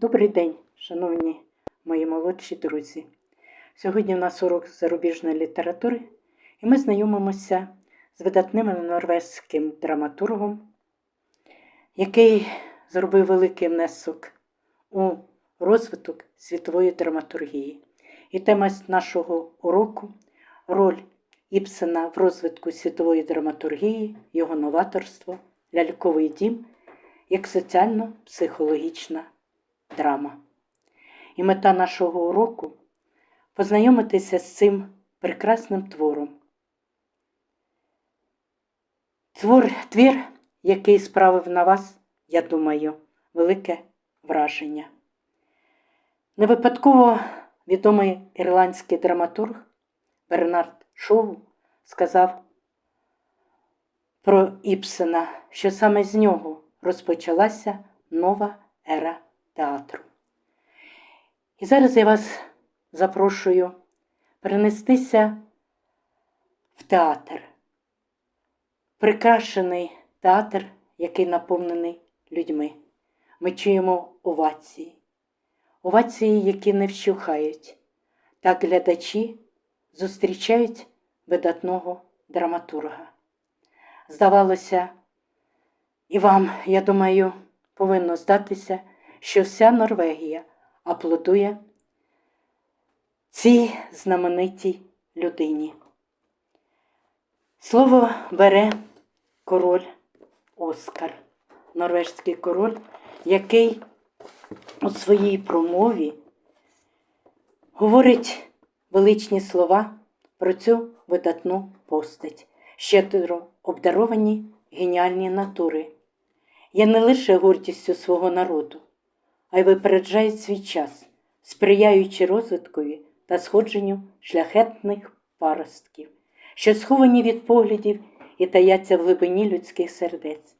Добрий день, шановні мої молодші друзі. Сьогодні у нас урок зарубіжної літератури, і ми знайомимося з видатним норвезьким драматургом, який зробив великий внесок у розвиток світової драматургії. І тема нашого уроку роль Іпсена в розвитку світової драматургії, його новаторство, ляльковий дім як соціально-психологічна драма. І мета нашого уроку познайомитися з цим прекрасним твором. Твор, твір, який справив на вас, я думаю, велике враження. Не випадково відомий ірландський драматург Бернард Шоу сказав про Іпсена, що саме з нього розпочалася нова ера театру. І зараз я вас запрошую перенестися в театр. Прикрашений театр, який наповнений людьми. Ми чуємо овації, овації, які не вщухають. Так глядачі зустрічають видатного драматурга. Здавалося, і вам, я думаю, повинно здатися, що вся Норвегія аплодує цій знаменитій людині. Слово бере король Оскар, норвежський король, який у своїй промові говорить величні слова про цю видатну постать, щедро обдаровані геніальні натури. Є не лише гордістю свого народу, а й випереджають свій час, сприяючи розвиткові та сходженню шляхетних паростків, що сховані від поглядів і таяться в глибині людських сердець.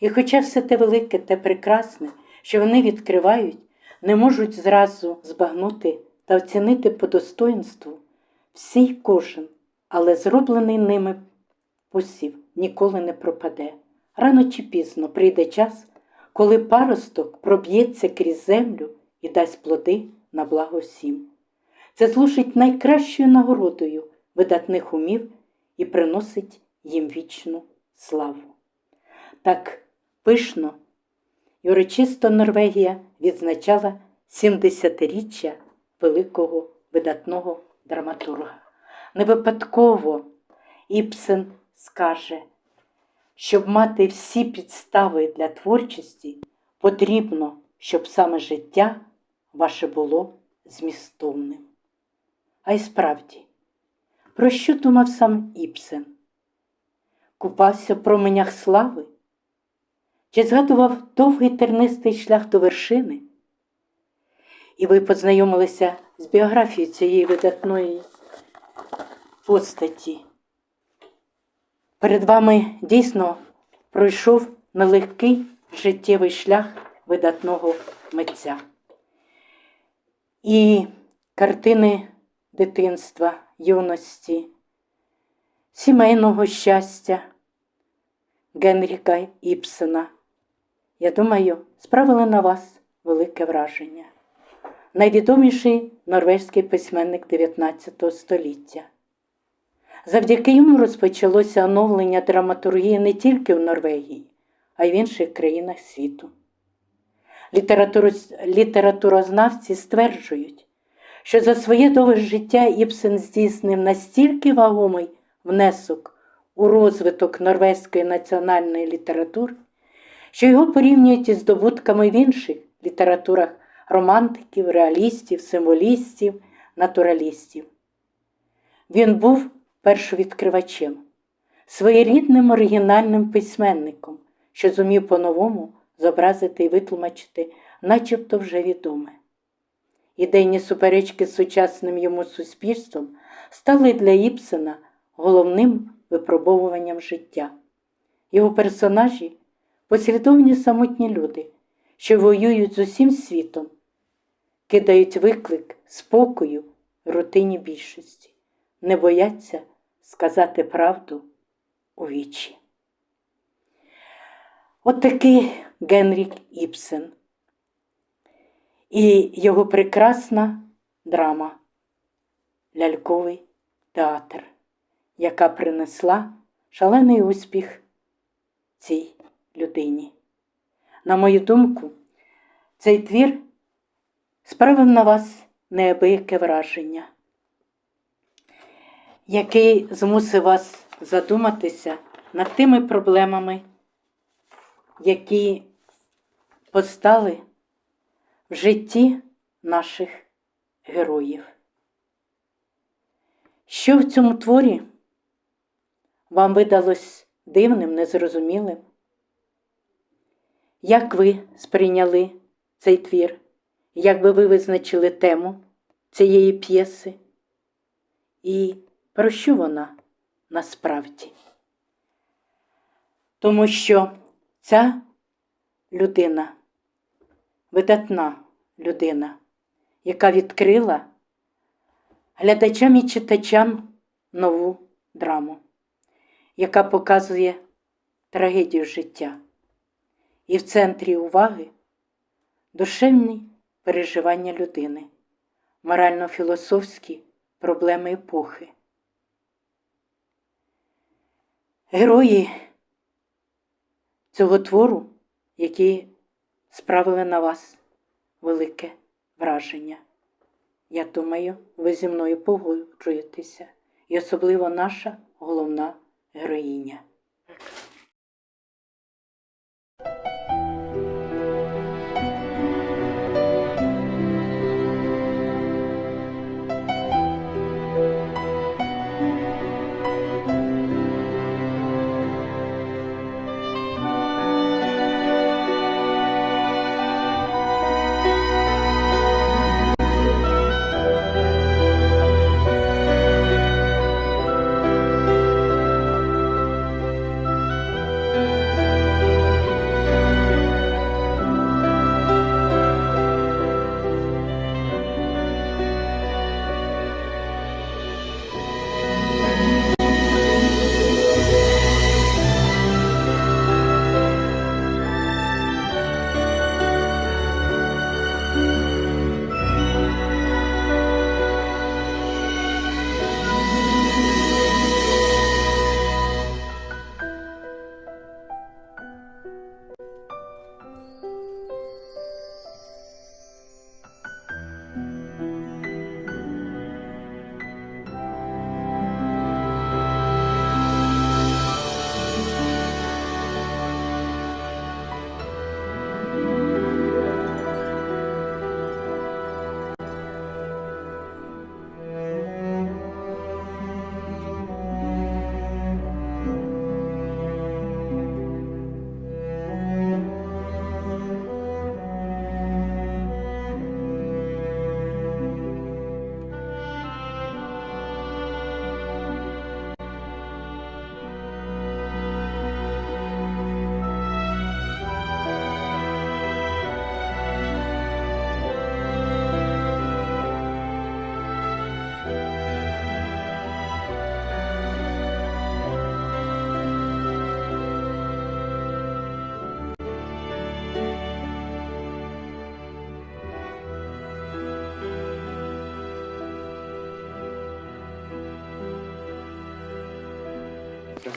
І хоча все те велике те прекрасне, що вони відкривають, не можуть зразу збагнути та оцінити по достоинству всій кожен, але зроблений ними посів ніколи не пропаде. Рано чи пізно прийде час, коли паросток проб'ється крізь землю і дасть плоди на благо всім. Це служить найкращою нагородою видатних умів і приносить їм вічну славу. Так пишно і урочисто Норвегія відзначала 70-річчя великого видатного драматурга. Не випадково Іпсен скаже, щоб мати всі підстави для творчості, потрібно, щоб саме життя ваше було змістовним. А й справді, про що думав сам Іпсен? Купався в променях слави? Чи згадував довгий тернистий шлях до вершини? І ви познайомилися з біографією цієї видатної постаті. Перед вами дійсно пройшов нелегкий життєвий шлях видатного митця. І картини дитинства, юності, сімейного щастя Генріка Іпсена, я думаю, справили на вас велике враження. Найвідоміший норвезький письменник 19 століття. Завдяки йому розпочалося оновлення драматургії не тільки в Норвегії, а й в інших країнах світу. Літературоз- Літературознавці стверджують, що за своє довге життя Іпсен здійснив настільки вагомий внесок у розвиток норвезької національної літератури, що його порівнюють із здобутками в інших літературах романтиків, реалістів, символістів, натуралістів. Він був першовідкривачем, своєрідним оригінальним письменником, що зумів по-новому зобразити і витлумачити, начебто вже відоме. Ідейні суперечки з сучасним йому суспільством стали для Іпсена головним випробовуванням життя. Його персонажі послідовні самотні люди, що воюють з усім світом, кидають виклик спокою рутині більшості, не бояться сказати правду у вічі. От такий Генрік Іпсен. і його прекрасна драма Ляльковий театр, яка принесла шалений успіх цій людині. На мою думку, цей твір справив на вас неабияке враження, який змусив вас задуматися над тими проблемами, які постали в житті наших героїв. Що в цьому творі вам видалось дивним, незрозумілим? Як ви сприйняли цей твір? Як би ви визначили тему цієї п'єси? І про що вона насправді? Тому що ця людина, видатна людина, яка відкрила глядачам і читачам нову драму, яка показує трагедію життя. І в центрі уваги душевні переживання людини, морально-філософські проблеми епохи. Герої цього твору, які справили на вас велике враження. Я думаю, ви зі мною погоджуєтеся, і особливо наша головна героїня.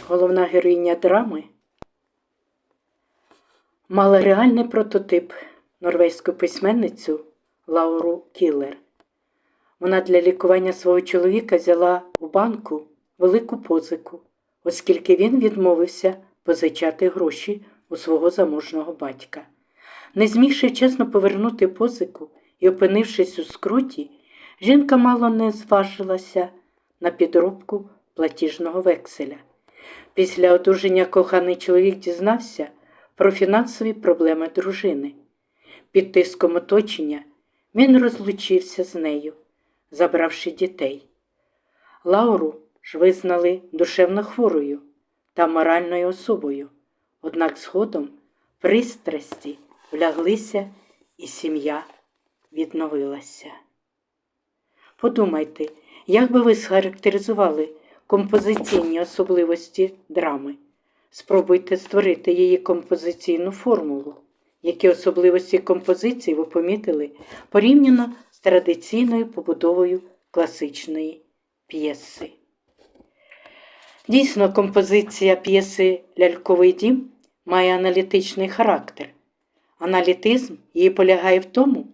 Головна героїня драми мала реальний прототип норвезьку письменницю Лауру Кіллер. Вона для лікування свого чоловіка взяла у банку велику позику, оскільки він відмовився позичати гроші у свого заможного батька. Не змігши чесно повернути позику і опинившись у скруті, жінка мало не зважилася на підробку платіжного векселя. Після одруження коханий чоловік дізнався про фінансові проблеми дружини. Під тиском оточення він розлучився з нею, забравши дітей. Лауру ж визнали душевно хворою та моральною особою, однак згодом пристрасті вляглися і сім'я відновилася. Подумайте, як би ви схарактеризували композиційні особливості драми? Спробуйте створити її композиційну формулу які особливості композиції ви помітили порівняно з традиційною побудовою класичної п'єси. Дійсно, композиція п'єси Ляльковий дім має аналітичний характер. Аналітизм її полягає в тому,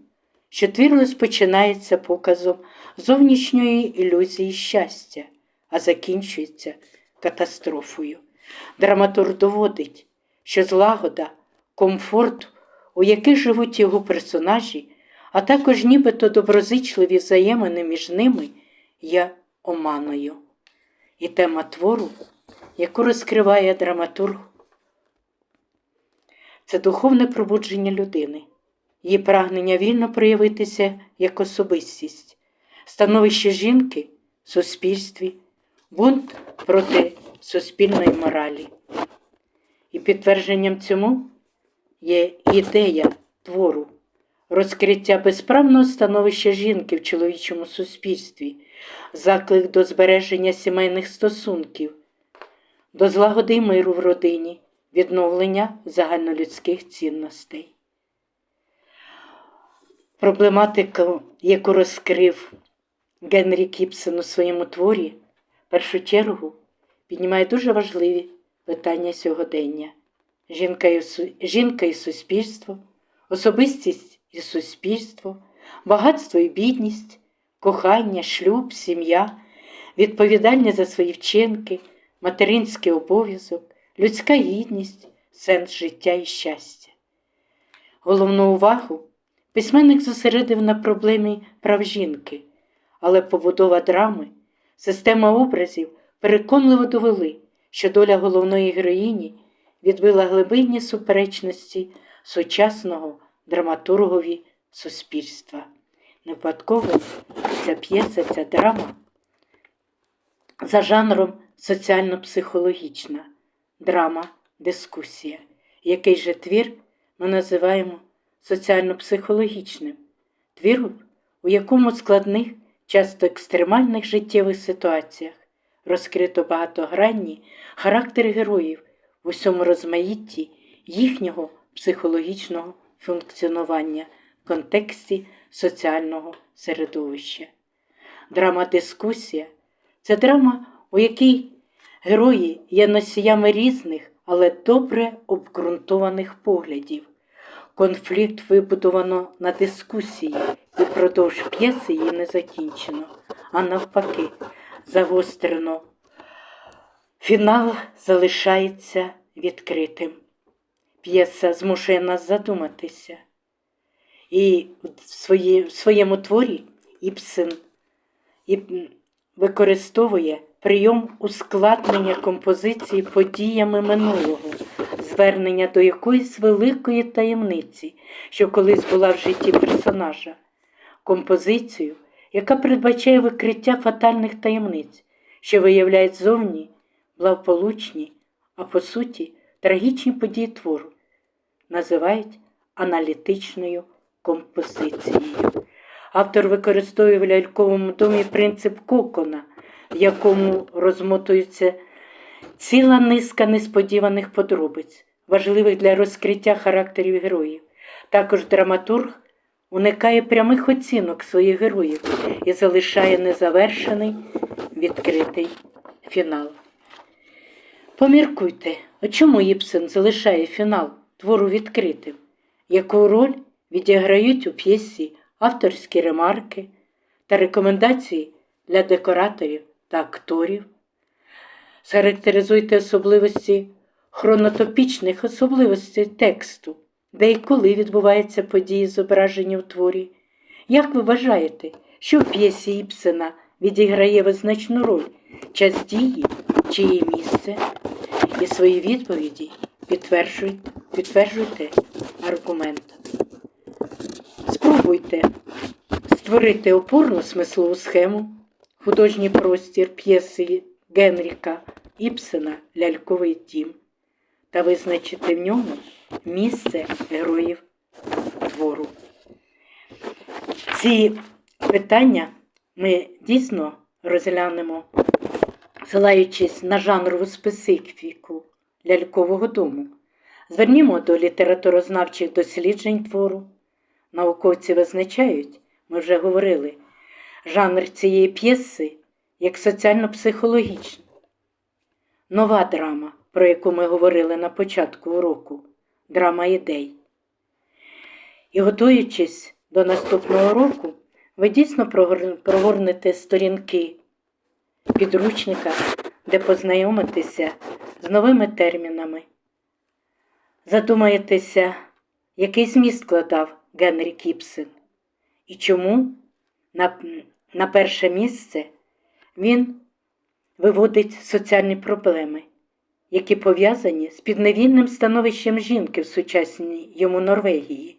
що твір розпочинається показом зовнішньої ілюзії щастя, а закінчується катастрофою. Драматург доводить, що злагода, комфорт, у яких живуть його персонажі, а також нібито доброзичливі взаємини між ними є оманою. І тема твору, яку розкриває драматург, це духовне пробудження людини, її прагнення вільно проявитися як особистість, становище жінки в суспільстві, бунт проти суспільної моралі. І підтвердженням цьому є ідея твору, розкриття безправного становища жінки в чоловічому суспільстві, заклик до збереження сімейних стосунків, до злагоди миру в родині, відновлення загальнолюдських цінностей. Проблематика, яку розкрив Генрі Кіпсон у своєму творі, першу чергу піднімає дуже важливі питання сьогодення: жінка і, жінка і суспільство, особистість і суспільство, багатство і бідність, кохання, шлюб, сім'я, відповідальність за свої вчинки, материнський обов'язок, людська гідність, сенс життя і щастя. Головну увагу письменник зосередив на проблемі прав жінки, але побудова драми, система образів переконливо довели, що доля головної героїні відбила глибинні суперечності сучасного драматургові суспільства. Не випадково ця п'єса, ця драма за жанром соціально-психологічна драма, дискусія, який же твір ми називаємо соціально-психологічним, твір, у якому складних, часто екстремальних життєвих ситуаціях розкрито багатогранні характери героїв в усьому розмаїтті їхнього психологічного функціонування в контексті соціального середовища. Драма дискусія це драма, у якій герої є носіями різних, але добре обґрунтованих поглядів. Конфлікт вибудовано на дискусії, і впродовж п'єси її не закінчено, а навпаки, загострено. Фінал залишається відкритим. П'єса змушує нас задуматися. І в, свої, в своєму творі Іпсен використовує прийом ускладнення композиції подіями минулого, звернення до якоїсь великої таємниці, що колись була в житті персонажа, композицію, яка передбачає викриття фатальних таємниць, що виявляють зовні благополучні, а по суті трагічні події твору, називають аналітичною композицією. Автор використовує в ляльковому домі принцип кокона, в якому розмотується ціла низка несподіваних подробиць, важливих для розкриття характерів героїв. Також драматург уникає прямих оцінок своїх героїв і залишає незавершений відкритий фінал. Поміркуйте, а чому Іпсен залишає фінал твору відкритим? Яку роль відіграють у п'єсі авторські ремарки та рекомендації для декораторів та акторів? Схарактеризуйте особливості хронотопічних особливостей тексту, де і коли відбуваються події, зображені в творі. Як ви вважаєте, що в п'єсі Іпсена відіграє визначну роль час дії чи її місце? І свої відповіді підтверджуйте, підтверджуйте аргументом. Спробуйте створити опорну смислову схему, художній простір п'єси Генріка Іпсена Ляльковий дім та визначити в ньому місце героїв твору. Ці питання ми дійсно розглянемо, ссилаючись на жанрову специфіку лялькового дому, Звернімо до літературознавчих досліджень твору. Науковці визначають, ми вже говорили, жанр цієї п'єси як соціально-психологічний. Нова драма, про яку ми говорили на початку уроку, драма ідей. І готуючись до наступного року, ви дійсно прогорнете сторінки підручника, де познайомитеся з новими термінами. Задумаєтеся, який зміст складав Генрі Кіпсен і чому на, на перше місце він виводить соціальні проблеми, які пов'язані з підневільним становищем жінки в сучасній йому Норвегії,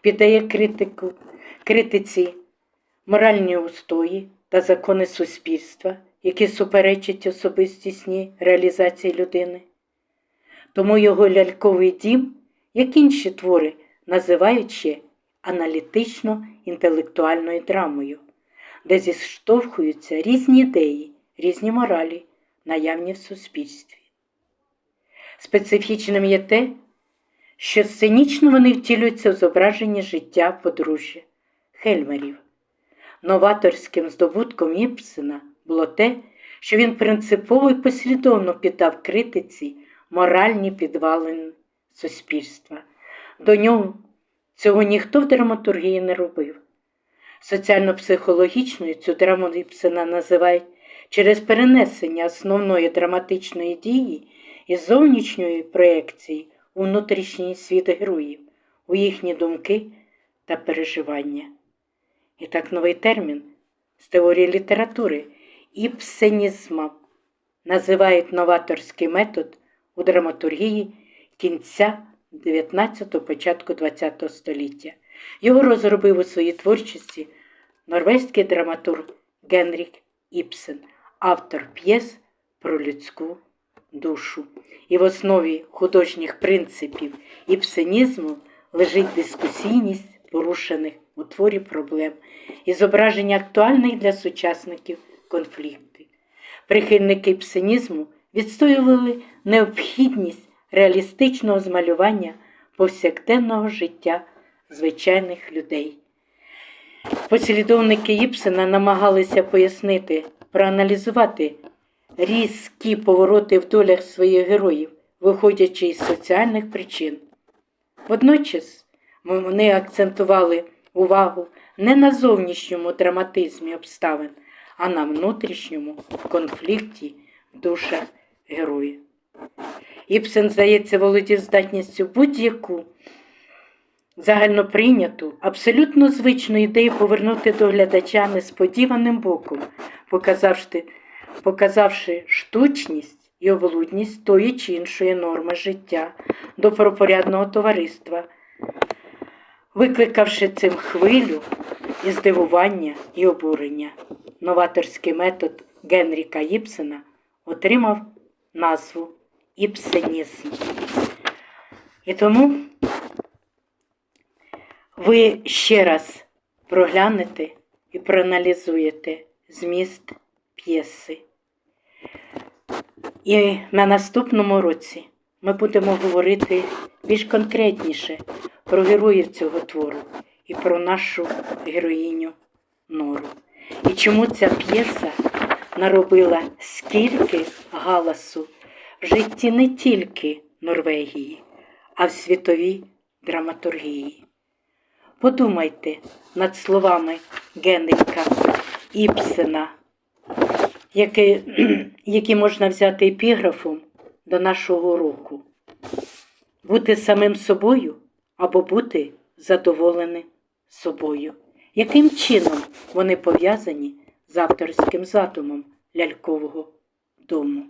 піддає критику, критиці моральні устої та закони суспільства, які суперечать особистісній реалізації людини. Тому його ляльковий дім, як інші твори, називають ще аналітично-інтелектуальною драмою, де зіштовхуються різні ідеї, різні моралі, наявні в суспільстві. Специфічним є те, що сценічно вони втілюються в зображенні життя подружжя Хельмерів. Новаторським здобутком Іпсена було те, що він принципово і послідовно піддав критиці моральні підвалини суспільства. До нього цього ніхто в драматургії не робив. Соціально-психологічною цю драму Іпсена називають через перенесення основної драматичної дії із зовнішньої проекції у внутрішній світ героїв, у їхні думки та переживання. І так новий термін з теорії літератури іпсенізмом називають новаторський метод у драматургії кінця 19-го, початку 20-го століття. Його розробив у своїй творчості норвезький драматург Генрік Іпсен, автор п'єс про людську душу. І в основі художніх принципів іпсенізму лежить дискусійність порушених у творі проблем і зображення актуальних для сучасників конфліктів. Прихильники іпсенізму відстоювали необхідність реалістичного змалювання повсякденного життя звичайних людей. Послідовники Іпсена намагалися пояснити, проаналізувати різкі повороти в долях своїх героїв, виходячи із соціальних причин. Водночас вони акцентували увагу не на зовнішньому драматизмі обставин, а на внутрішньому конфлікті в душах героїв. Іпсен, здається, володів здатністю будь-яку загальноприйняту, абсолютно звичну ідею повернути до глядача несподіваним боком, показавши, показавши штучність і облудність тої чи іншої норми життя до пропорядного товариства, викликавши цим хвилю і здивування і обурення. Новаторський метод Генріка Іпсена отримав назву іпсенізм. І тому ви ще раз проглянете і проаналізуєте зміст п'єси. І на наступному році ми будемо говорити більш конкретніше про героїв цього твору і про нашу героїню Нору. І чому ця п'єса наробила скільки галасу в житті не тільки Норвегії, а в світовій драматургії. Подумайте над словами Генріка Іпсена, які, які можна взяти епіграфом до нашого уроку. Бути самим собою або бути задоволеним собою. Яким чином вони пов'язані з авторським задумом лялькового дому?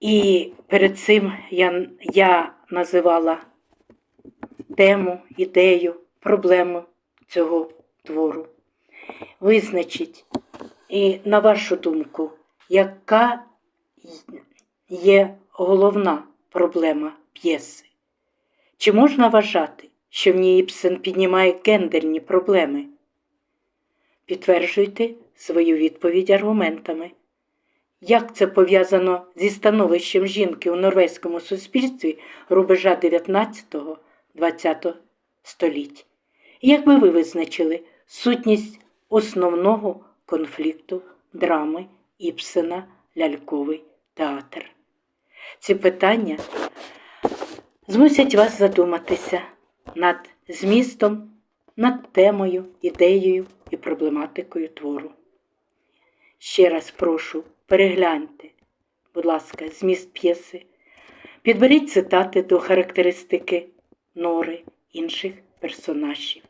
І перед цим я, я називала тему, ідею, проблему цього твору. Визначіть, і на вашу думку, яка є головна проблема п'єси? Чи можна вважати, що в ній Іпсен піднімає гендерні проблеми? Підтверджуйте свою відповідь аргументами. як це пов'язано зі становищем жінки у норвезькому суспільстві рубежа 19-20 століть? І Як би ви визначили сутність основного конфлікту драми Іпсена Ляльковий театр? Ці питання змусять вас задуматися над змістом, над темою, ідеєю і проблематикою твору. Ще раз прошу, перегляньте, будь ласка, зміст п'єси, підберіть цитати до характеристики нори інших персонажів.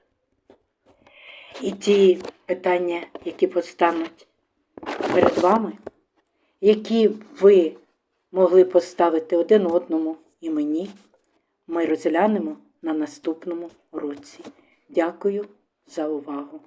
І ті питання, які постануть перед вами, які ви могли поставити один одному і мені, ми розглянемо на наступному уроці. Дякую за увагу!